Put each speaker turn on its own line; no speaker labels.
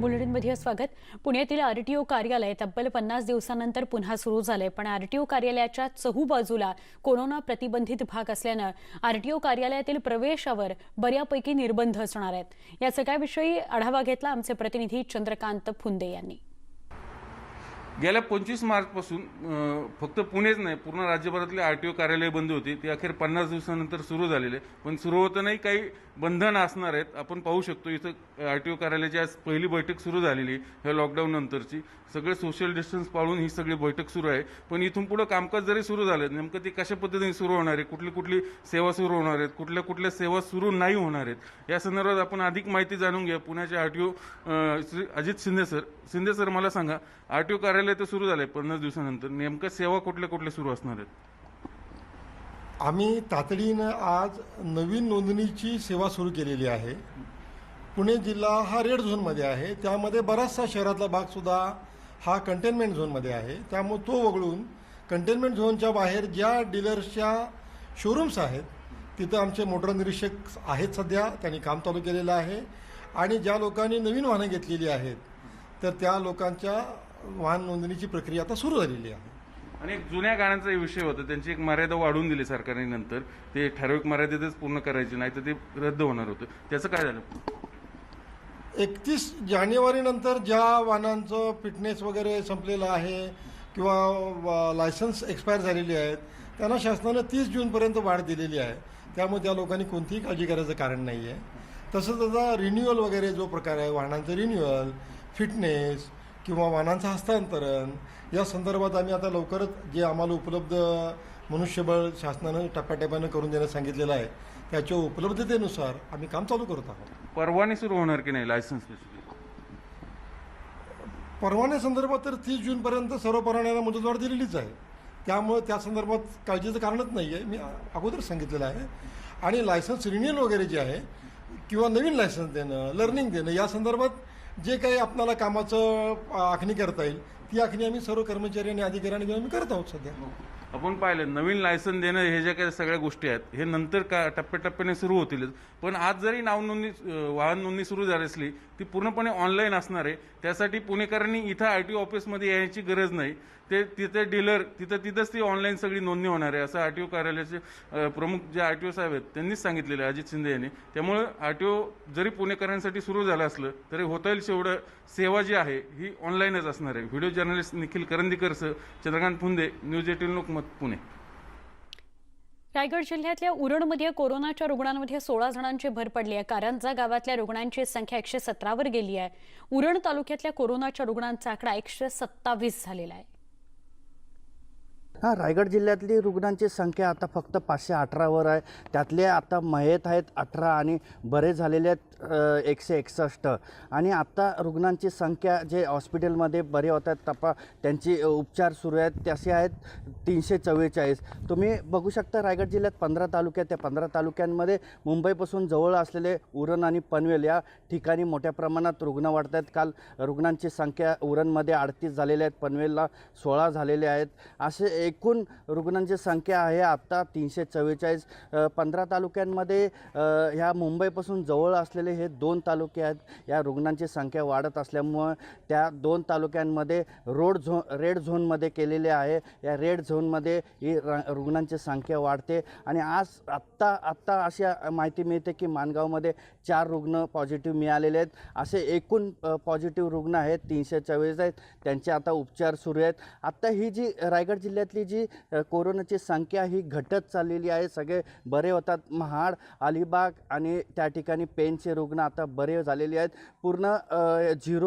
बुलेटिनमध्ये स्वागत. पुण्यातील आरटीओ कार्यालय तब्बल पन्नास दिवसानंतर पुन्हा सुरू झालंय पण आरटीओ कार्यालयाच्या चहूबाजूला कोरोना प्रतिबंधित भाग असल्यानं आरटीओ कार्यालयातील प्रवेशावर बऱ्यापैकी निर्बंध असणार आहेत. या सगळ्याविषयी आढावा घेतला आमचे प्रतिनिधी चंद्रकांत फुंदे यांनी.
गेल्या पंचवीस मार्चपासून फक्त पुणेच नाही पूर्ण राज्यभरातले आर टी ओ कार्यालय बंद होती. ते अखेर पन्नास दिवसानंतर सुरू झालेले. पण सुरू होतानाही काही बंधनं असणार आहेत. आपण पाहू शकतो इथं आर टी ओ कार्यालयाची आज पहिली बैठक सुरू झालेली ह्या लॉकडाऊन नंतरची. सगळे सोशल डिस्टन्स पाळून ही सगळी बैठक सुरू आहे. पण इथून पुढे कामकाज जरी सुरू झालं नेमकं ते कशा पद्धतीने सुरू होणार आहे कुठली कुठली सेवा सुरू होणार आहेत कुठल्या कुठल्या सेवा सुरू नाही होणार आहेत या संदर्भात आपण अधिक माहिती जाणून घ्या. पुण्याचे R T O Shri Ajit Shinde sir. Shinde sir मला सांगा आर टी ओ कार्यालय तर सुरू झालंय पन्नास दिवसानंतर. नेमकं सेवा कुठल्या कुठल्या सुरू असणार आहेत?
आम्ही तातडीनं आज नवीन नोंदणीची सेवा सुरू केलेली आहे. पुणे जिल्हा हा रेड झोनमध्ये आहे. त्यामध्ये बराचसा शहरातला भागसुद्धा हा कंटेनमेंट झोनमध्ये आहे. त्यामुळे तो वगळून कंटेनमेंट झोनच्या बाहेर ज्या डीलर्सच्या शोरूम्स आहेत तिथं आमचे मोटर निरीक्षक आहेत सध्या. त्यांनी काम चालू केलेलं आहे. आणि ज्या लोकांनी नवीन वाहनं घेतलेली आहेत तर त्या लोकांच्या वाहन नोंदणीची प्रक्रिया आता सुरू झालेली आहे.
आणि एक जुन्या गाण्यांचा विषय होता त्यांची एक मर्यादा वाढवून दिली सरकारने नंतर. ते ठराविक मर्यादेतच पूर्ण करायचे नाही तर ते रद्द होणार होतं. त्याचं काय झालं?
एकतीस जानेवारीनंतर ज्या वाहनांचं फिटनेस वगैरे संपलेलं आहे किंवा लायसन्स एक्सपायर झालेली आहेत त्यांना शासनानं तीस जूनपर्यंत वाढ दिलेली आहे. त्यामुळे त्या लोकांनी कोणतीही काळजी करायचं कारण नाही आहे तसंच आता रिन्युअल वगैरे जो प्रकार आहे वाहनांचं रिन्युअल फिटनेस किंवा वाहनांचं हस्तांतरण या संदर्भात आम्ही आता लवकरच जे आम्हाला उपलब्ध मनुष्यबळ शासनानं टप्प्याटप्प्यानं करून देण्यास सांगितलेलं आहे त्याच्या उपलब्धतेनुसार आम्ही काम चालू करत आहोत.
परवाने सुरू होणार की नाही लायसन्स
परवान्यासंदर्भात तर तीस जूनपर्यंत सर्व परवान्याला मुदतवाढ दिलेलीच आहे. त्यामुळे त्या संदर्भात काळजीचं कारणच नाही आहे मी अगोदर सांगितलेलं आहे. आणि लायसन्स रिन्युअल वगैरे जे आहे किंवा नवीन लायसन्स देणं लर्निंग देणं या संदर्भात जे काही आपल्याला कामाचं आखणी करता येईल ती आखणी आम्ही सर्व कर्मचारी आणि अधिकाऱ्यांनी घेऊन आम्ही करत आहोत सध्या.
आपण पाहिलं नवीन लायसन देणं हे ज्या काही सगळ्या गोष्टी आहेत हे नंतर का टप्प्याटप्प्याने सुरू होतीलच पण आज जरी नावनोंदणी वाहन नोंदणी सुरू झाली असली ती पूर्णपणे ऑनलाईन असणार आहे. त्यासाठी पुणेकरांनी इथं आय टी ऑफिसमध्ये यायची गरज नाही. ते तिथे डीलर तिथं तिथंच ती ऑनलाईन सगळी नोंदणी होणार आहे असं आर टी ओ कार्यालयाचे प्रमुख जे आर टी ओ साहेब आहेत त्यांनीच सांगितलेलं आहे अजित शिंदे यांनी. त्यामुळे आर टी ओ जरी पुणेकरांसाठी सुरू झालं असलं तरी होता येईल शेवढं सेवा जी आहे ही ऑनलाईनच असणार आहे. व्हिडिओ जर्नलिस्ट निखिल करंदीकरसह चंद्रकांत फुंदे न्यूज एटीन लोकमत. पुणे.
रायगड जिल्ह्यातल्या उरणमध्ये कोरोनाच्या रुग्णांमध्ये सोळा जणांची भर पडली आहे. कारंजा गावातल्या रुग्णांची संख्या एकशे सतरावर गेली आहे. उरण तालुक्यातल्या कोरोनाच्या रुग्णांचा आकडा एकशे सत्तावीस झालेला आहे.
हां रायगड जिल्ह्यातली रुग्णांची संख्या आता फक्त पाचशे अठरावर आहे. त्यातले आता मयत आहेत अठरा आणि बरे झालेले आहेत एकशे एकसष्ट. आणि आता रुग्णांची संख्या जे हॉस्पिटलमध्ये बरे होत आहेत तपा त्यांची उपचार सुरू आहेत तसे आहेत तीनशे चव्वेचाळीस. तुम्ही बघू शकता रायगड जिल्ह्यात पंधरा तालुक्यात त्या पंधरा तालुक्यांमध्ये मुंबईपासून जवळ असलेले उरण आणि पनवेल या ठिकाणी मोठ्या प्रमाणात रुग्ण वाढत आहेत. काल रुग्णांची संख्या उरणमध्ये अडतीस झालेल्या आहेत पनवेलला सोळा झालेले आहेत. असे एकूण रुग्णांची संख्या आहे आत्ता तीनशे चव्वेचाळीस. पंधरा तालुक्यांमध्ये ह्या मुंबईपासून जवळ असलेले हे दोन तालुके आहेत. या रुग्णांची संख्या वाढत असल्यामुळं त्या दोन तालुक्यांमध्ये रोड झो रेड झोनमध्ये केलेले आहे. या रेड झोनमध्ये ही र रुग्णांची संख्या वाढते आणि आज आत्ता आत्ता अशा माहिती मिळते की माणगावमध्ये चार रुग्ण पॉझिटिव्ह मिळालेले आहेत. असे एकूण पॉझिटिव्ह रुग्ण आहेत तीनशे चव्वेचाळीस आहेत. त्यांचे आता उपचार सुरू आहेत. आत्ता ही जी रायगड जिल्ह्यातली जी कोरोनाची संख्या ही घटत चाललेली आहे. सगळे बरे होतात. महाड अलिबाग आणि त्या ठिकाणी पेनचे रुग्ण आता बरे झालेले आहेत. पूर्ण झिरो